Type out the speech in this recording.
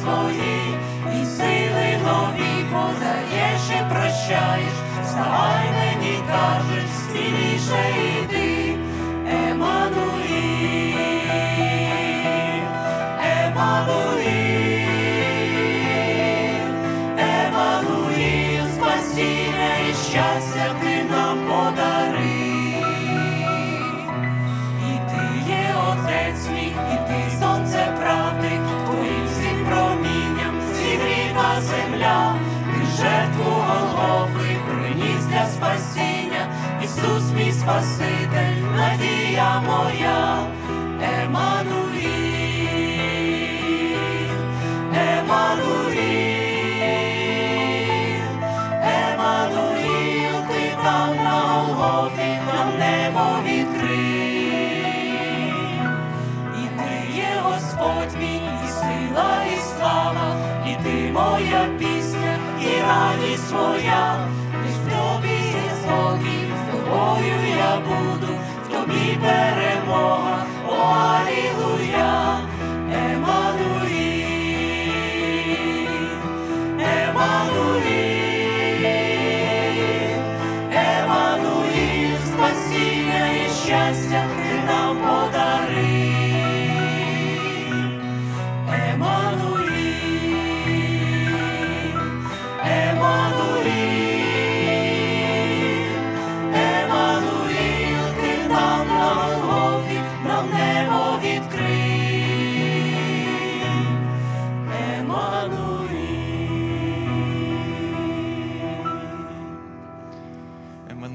свої, і сили нові подаєш і прощаєш, вставай мені кажеш, земля, ти жертву голови приніс для спасіння, Ісус мій Спаситель, надія моя, Еммануїл, моя пісня, і радість моя, лиш в тобі є спокій, з тобою я буду, в тобі перемога, о Алілуя, Еммануїл, Еммануїл, спасіння і щастя ти нам подарив.